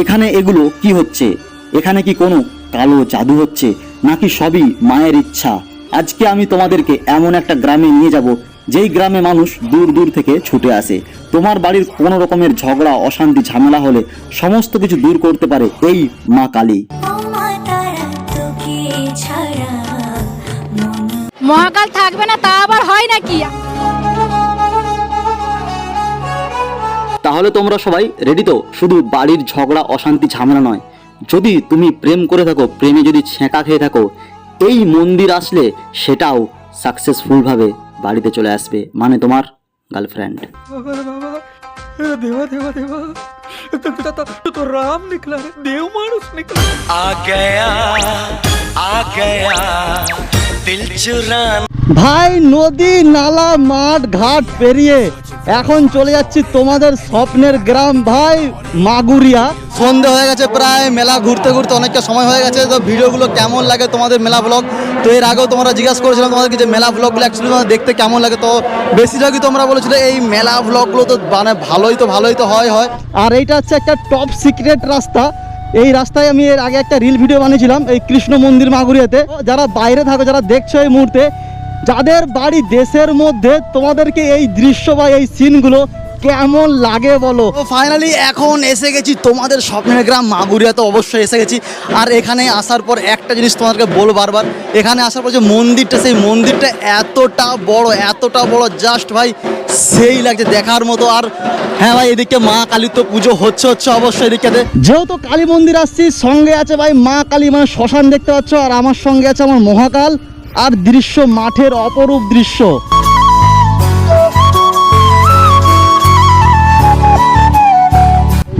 এখানে এগুলো কি হচ্ছে? এখানে কি কোনো কালো জাদু হচ্ছে? নাকি সবই মায়ের ইচ্ছা? আজকে আমি তোমাদেরকে এমন একটা গ্রামে নিয়ে যাব যেই গ্রামে মানুষ দূর দূর থেকে ছুটে আসে। তোমার বাড়ির কোনো রকমের ঝগড়া অশান্তি ঝামেলা হলে সমস্ত কিছু দূর করতে পারে এই মা কালী। মহাকাল থাকবে না তা আবার হয় নাকি? তাহলে তোমরা সবাই রেডি তো শুধু বাড়ির ঝগড়া অশান্তি ঝামেলা নয় যদি তুমি প্রেম করে থাকো প্রেমে যদি ছেঁকা খেয়ে থাকো এই মন্দির আসলে সেটাও সাকসেসফুলভাবে বাড়িতে চলে আসবে মানে তোমার গার্লফ্রেন্ড बाबा बाबा देवा देवा देवा तो, तो, तो, तो, तो राम निकला रे देव मानुस निकला आ गया आ गया दिल चुराना ভাই নদী নালা মাঠ ঘাট পেরিয়ে এখন চলে যাচ্ছি তোমাদের স্বপ্নের গ্রাম ভাই মাগুরিয়া। সন্ধে হয়ে গেছে প্রায় মেলা ঘুরতে ঘুরতে অনেকটা সময় হয়ে গেছে তো ভিডিওগুলো কেমন লাগে তোমাদের মেলা ব্লগ তো এর আগেও তোমরা জিজ্ঞাসা করেছিলাম তোমাদেরকে যে মেলা ব্লগগুলো অ্যাকচুয়ালি তোমাদের দেখতে কেমন লাগে? তো বেশিরভাগই তোমরা বলেছিলে এই মেলা ব্লগগুলো তো মানে ভালোই তো ভালোই তো হয় হয়। আর এইটা হচ্ছে একটা টপ সিক্রেট রাস্তা। এই রাস্তায় আমি এর আগে একটা রিল ভিডিও বানিয়েছিলাম এই কৃষ্ণ মন্দির মাগুরিয়াতে। যারা বাইরে থাকো যারা দেখছ এই মুহূর্তে যাদের বাড়ি দেশের মধ্যে তোমাদেরকে এই দৃশ্য বা এই সিনগুলো কেমন লাগে বলো? ফাইনালি এখন এসে গেছি তোমাদের স্বপ্নের গ্রাম মাগুরিয়া তো অবশ্যই এসে গেছি। আর এখানে আসার পর একটা জিনিস তোমাদেরকে বলব বারবার এখানে আসার পর যে মন্দিরটা সেই মন্দিরটা এতটা বড় এতটা বড় জাস্ট ভাই সেই লাগছে দেখার মতো। আর হ্যাঁ ভাই এদিকে মা কালী তো পুজো হচ্ছে হচ্ছে অবশ্যই এদিকে যেহেতু কালী মন্দির আসছি সঙ্গে আছে ভাই মা কালী মানে শ্মশান দেখতে পাচ্ছ আর আমার সঙ্গে আছে আমার মহাকাল। আর দৃশ্য মাঠের অপরূপ দৃশ্য।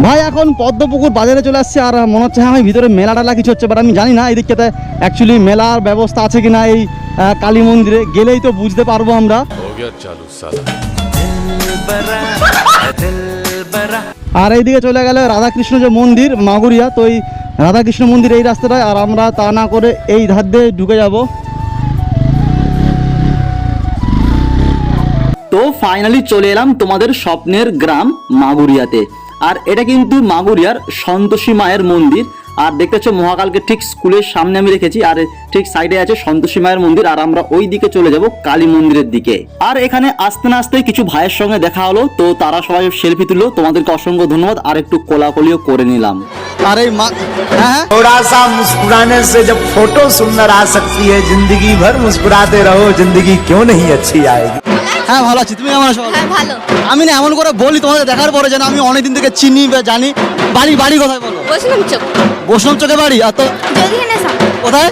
ভাই, এখন পদ্মপুকুর বাজারে চলে আসছে আর মনে হচ্ছে হ্যাঁ ভিতরে মেলা টেলা কিছু হচ্ছে বাট আমি জানি না এই দিকটাতে অ্যাকচুয়ালি মেলার ব্যবস্থা আছে কিনা এই কালী মন্দিরে, গেলেই তো বুঝতে পারব আমরা। আর এইদিকে চলে গেলে রাধাকৃষ্ণ যে মন্দির, মাগুরিয়া, তো এই রাধাকৃষ্ণ মন্দির এই রাস্তাটায়, আর আমরা তা না করে এই ধার দিয়ে ঢুকে যাব। তো ফাইনালি চলে এলাম তোমাদের স্বপ্নের গ্রাম মাগুরিয়াতে আর এটা কিন্তু মাগুরিয়ার সন্তোষী মায়ের মন্দির আর দেখতেছো মহাকালকে ঠিক স্কুলের সামনে আমি রেখেছি আর ঠিক সাইডে আছে সন্তোষী মায়ের মন্দির আর আমরা ওই দিকে চলে যাব কালী মন্দিরের দিকে আর এখানে আসতে না আসতে কিছু ভাইয়ের সঙ্গে দেখা হলো তো তারা সবাই সেলফি তুললো তোমাদেরকে অসংখ্য ধন্যবাদ আর একটু কোলাকলিও করে নিলাম আর এই মা হ্যাঁ थोड़ा सा मुस्कुराने से जब फोटो सुंदर आ सकती है जिंदगी भर मुस्कुराते रहो जिंदगी क्यों नहीं अच्छी आएगी হ্যাঁ ভালো আছি। তুমি কেমন আছো? হ্যাঁ ভালো। আমি না এমন করে বলি তোমাদের দেখার পরে যেন আমি অনেকদিন থেকে চিনি বা জানি। বাড়ি বাড়ি কোথায় বলো। বসলাম চোখ। বৈষ্ণব চোখে বাড়ি? আর তো কোথায়?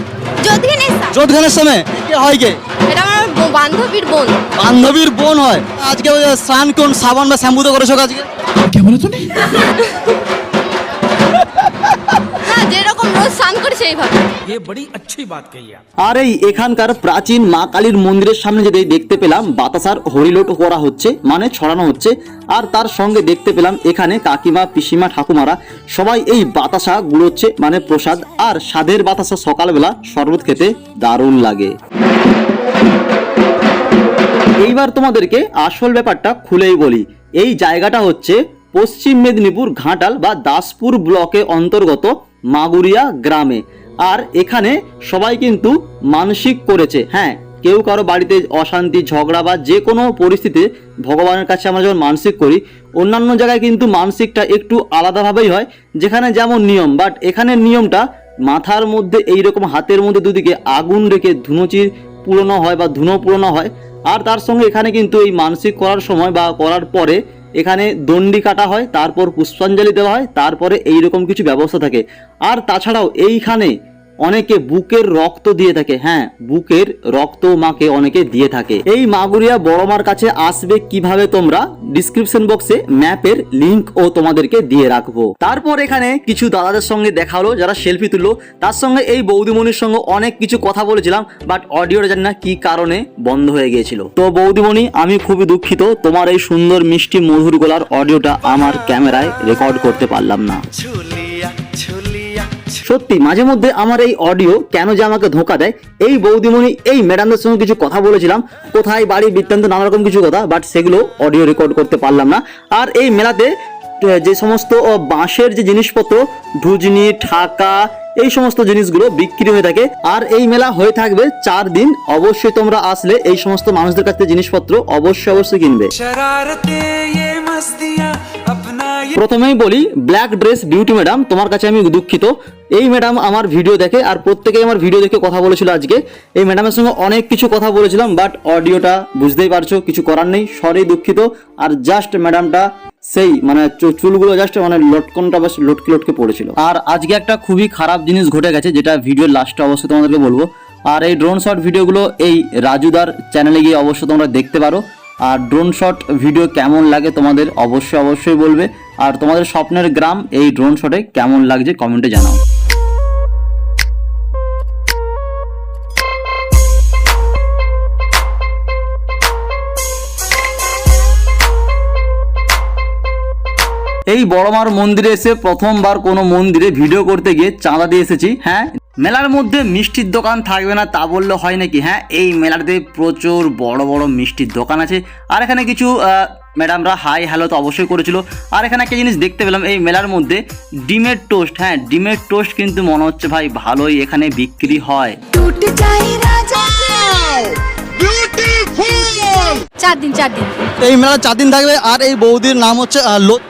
যোধখানের সময় কে হয় কে? এটা আমার বান্ধবীর বোন। বান্ধবীর বোন হয়। আজকে ওই স্নান কোন সাবান বা শ্যাম্পুতে করেছ আজকে হ্যাঁ যেরকম রোজ স্নান করি সেইভাবে ये बड़ी अच्छी बात कही आप আর এই এখানকার প্রাচীন মা কালীর মন্দিরের সামনে যেতে দেখতে পেলাম বাতাসার হরিলোট করা হচ্ছে মানে ছড়ানো হচ্ছে আর তার সঙ্গে দেখতে পেলাম এখানে কাকিমা পিসিমা ঠাকুমারা সবাই এই বাতাসা গুলোচ্ছে মানে প্রসাদ আর স্বাদের বাতাসা সকালবেলা শরবত খেতে দারুণ লাগে এইবার তোমাদেরকে আসল ব্যাপারটা খুলেই বলি এই জায়গাটা হচ্ছে পশ্চিম মেদিনীপুর ঘাটাল বা দাসপুর ব্লকে অন্তর্গত মাগুরিয়া গ্রামে। আর এখানে সবাই কিন্তু মানসিক করেছে। হ্যাঁ কেউ কারও বাড়িতে অশান্তি, ঝগড়া বা যে কোনো পরিস্থিতিতে ভগবানের কাছে আমরা যখন মানসিক করি, অন্যান্য জায়গায় কিন্তু মানসিকটা একটু আলাদাভাবেই হয়, যেখানে যেমন নিয়ম বাট এখানের নিয়মটা মাথার মধ্যে এইরকম হাতের মধ্যে দুদিকে আগুন রেখে ধুনুচির পুরনো হয় বা ধুনো পুরনো হয়। আর তার সঙ্গে এখানে কিন্তু এই মানসিক করার সময় বা করার পরে এখানে দণ্ডি কাটা হয়, তারপর পুষ্পাঞ্জলি দেওয়া হয়, তারপরে এই রকম কিছু ব্যবস্থা থাকে। আর তাছাড়াও এইখানে অনেকে বুকের রক্ত দিয়ে থাকে। হ্যাঁ বুকের রক্ত মাকে অনেকে দিয়ে থাকে। এই মাগুরিয়া বড় মার কাছে আসবে কীভাবে তোমরা? ডিসক্রিপশন বক্সে ম্যাপের লিংক ও তোমাদেরকে দিয়ে রাখব। তারপর এখানে কিছু দাদাদের সঙ্গে দেখা হলো, যারা সেলফি তুললো। তার সঙ্গে এই বৌদিমণির সঙ্গে অনেক কিছু কথা বলেছিলাম বাট অডিওটা জানি না কি কারণে বন্ধ হয়ে গিয়েছিল। তো বৌদিমণি, আমি খুবই দুঃখিত, তোমার এই সুন্দর মিষ্টি মধুর গলার অডিওটা আমার ক্যামেরায় রেকর্ড করতে পারলাম না। সত্যি, মাঝে মধ্যে আমার এই অডিও কেন যে আমাকে ধোকা দেয়, এই বৌদিমণি, এই ম্যাডামদের সঙ্গে কিছু কথা বলেছিলাম, কোথায় বাড়ি, বৃত্তান্ত, নানা রকম কিছু কথা বাট সেগুলো অডিও রেকর্ড করতে পারলাম না। আর এই মেলাতে যে সমস্ত বাঁশের যে জিনিসপত্র ঢুজনি ঠাকা এই সমস্ত জিনিসগুলো বিক্রি হয়ে থাকে। আর এই মেলা হয়ে থাকবে চার দিন, অবশ্যই তোমরা আসলে এই সমস্ত মানুষদের কাছ থেকে জিনিসপত্র অবশ্যই অবশ্যই কিনবে। প্রথমেই বলি ব্ল্যাক ড্রেস বিউটি ম্যাডাম তোমার কাছে আমি দুঃখিত। এই ম্যাডাম আমার ভিডিও দেখে, আর প্রত্যেকেই আমার ভিডিও দেখে কথা বলেছিল আজকে। এই ম্যাডামের সঙ্গে অনেক কিছু কথা বলেছিলাম বাট অডিওটা বুঝতেই পারছ, কিছু করার নেই সরি দুঃখিত। আর জাস্ট ম্যাডামটা সেই মানে চুলগুলো জাস্ট মানে লটকনটা বাস লটকে লটকে পড়েছিল। আর আজকে একটা খুবই খারাপ জিনিস ঘটে গেছে, যেটা ভিডিওর লাস্টে অবশ্যই তোমাদেরকে বলব। আর এই ড্রোন শট ভিডিওগুলো এই রাজুদার চ্যানেলে গিয়ে অবশ্যই তোমরা দেখতে পারো। আর ড্রোন শট ভিডিও কেমন লাগে তোমাদের অবশ্যই অবশ্যই বলবে। আর তোমাদের স্বপ্নের গ্রাম এই ড্রোন শটে কেমন লাগছে কমেন্টে জানাও। এই বড়মার মন্দিরে এসে প্রথমবার কোনো মন্দিরে ভিডিও করতে গিয়ে চাঁদা দিয়ে এসেছি। হ্যাঁ? মেলার মধ্যে মিষ্টির দোকান থাকবে না তা বললে হয় নাকি? হ্যাঁ এই মেলাতে প্রচুর বড় বড় মিষ্টির দোকান আছে। আর এখানে কিছু ম্যাডামরা হাই হ্যালো তো অবশ্যই করেছিল। আর এখানে একটা জিনিস দেখতে পেলাম এই মেলার মধ্যে ডিমের টোস্ট হ্যাঁ ডিমের টোস্ট কিন্তু মনে হচ্ছে ভাই ভালোই এখানে বিক্রি হয়। চার দিন চার দিন। এই মেলা চার দিন থাকবে আর এই বৌদির নাম হচ্ছে লোক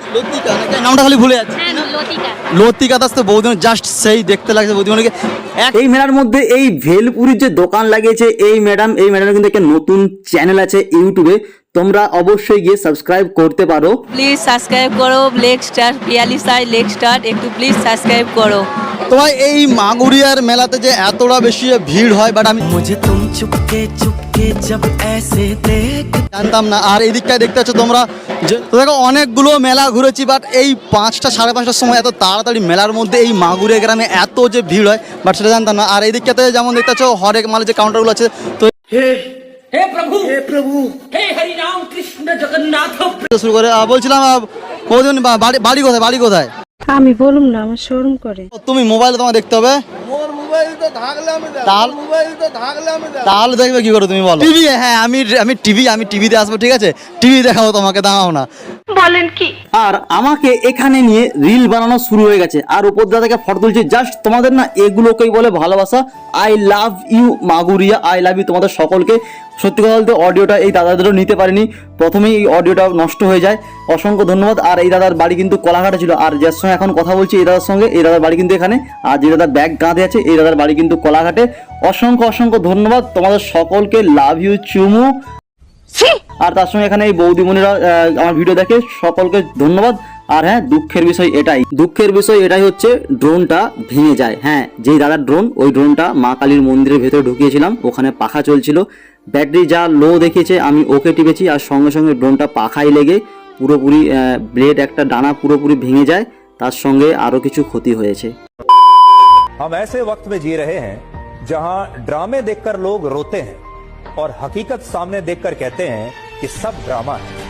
লতিকা জাস্ট সেই দেখতে লাগছে এই মেলার মধ্যে এই যে দোকান লাগিয়েছে এই ম্যাডাম এই কিন্তু নতুন চ্যানেল আছে ইউটিউবে তোমরা অবশ্যই গিয়ে সাবস্ক্রাইব করতে পারো। প্লিজ সাবস্ক্রাইব করো সাই একটু প্লিজ সাবস্ক্রাইব করো। তোমার এই মেলাতে যে এতটা বেশি ভিড় হয় বাট আমি জানতাম না। আর এদিকটায় দেখতে পাচ্ছ তোমরা দেখো অনেকগুলো মেলা ঘুরেছি বাট এই পাঁচটা সাড়ে পাঁচটার সময় এত তাড়াতাড়ি মেলার মধ্যে এই মাগুরে গ্রামে এত যে ভিড় হয় বাট সেটা জানতাম না। আর এই দিকটাতে যেমন দেখতে পাচ্ছ হরেক মালের যে কাউন্টারগুলো আছে তো শুরু করে বলছিলাম বাড়ি কোথায় বাড়ি কোথায়? আমি বলুম না আমার শোরুম করে। তুমি মোবাইলে তোমার দেখতে হবে। তাহলে তাহলে দেখবে কি করে তুমি বলো? টিভি হ্যাঁ আমি আমি টিভি আমি টিভিতে আসব ঠিক আছে? টিভি দেখাবো তোমাকে দাঁড়াও না। আর আমাকে এখানে নিয়ে রিল বানানো শুরু হয়ে গেছে। আর উপর দা থেকে ফটো তুলছে। জাস্ট তোমাদের না এগুলোকেই বলে ভালোবাসা। I love you Maguria. I love you তোমাদের সকলকে। সত্যি কথা বলতে অডিওটা এই দাদাদেরও নিতে পারিনি। প্রথমেই এই অডিওটা নষ্ট হয়ে যায়। অসংখ্য ধন্যবাদ। আর এই দাদার বাড়ি কিন্তু কলাঘাটে ছিল। আর যার সঙ্গে এখন কথা বলছি এই দাদার সঙ্গে এই দাদার বাড়ি কিন্তু এখানে। আর যে দাদার ব্যাগ গাঁধে আছে এই দাদার বাড়ি কিন্তু কলাঘাটে। অসংখ্য অসংখ্য ধন্যবাদ। তোমাদের সকলকে লাভ ইউ চুমু। আর তার সঙ্গে এখানে এই বৌদিমণিরা আমার ভিডিও দেখে সকলকে ধন্যবাদ। আর হ্যাঁ দুঃখের বিষয় এটাই। দুঃখের বিষয় এটাই হচ্ছে ড্রোনটা ভেঙে যায়। হ্যাঁ যেই দাদার ড্রোন ওই ড্রোনটা মা কালীর মন্দিরের ভেতরে ঢুকিয়েছিলাম। ওখানে পাখা চলছিল। ব্যাটারি যা লো দেখিয়েছে আমি ওকে টিপেছি আর সঙ্গে সঙ্গে ড্রোনটা পাখায় লেগে পুরোপুরি ব্লেড একটা ডানা পুরোপুরি ভেঙে যায় তার সঙ্গে আরও কিছু ক্ষতি হয়েছে हम ऐसे वक्त में जी रहे हैं जहां ड्रामे देखकर लोग रोते हैं और हकीकत सामने देखकर कहते हैं कि सब ड्रामा है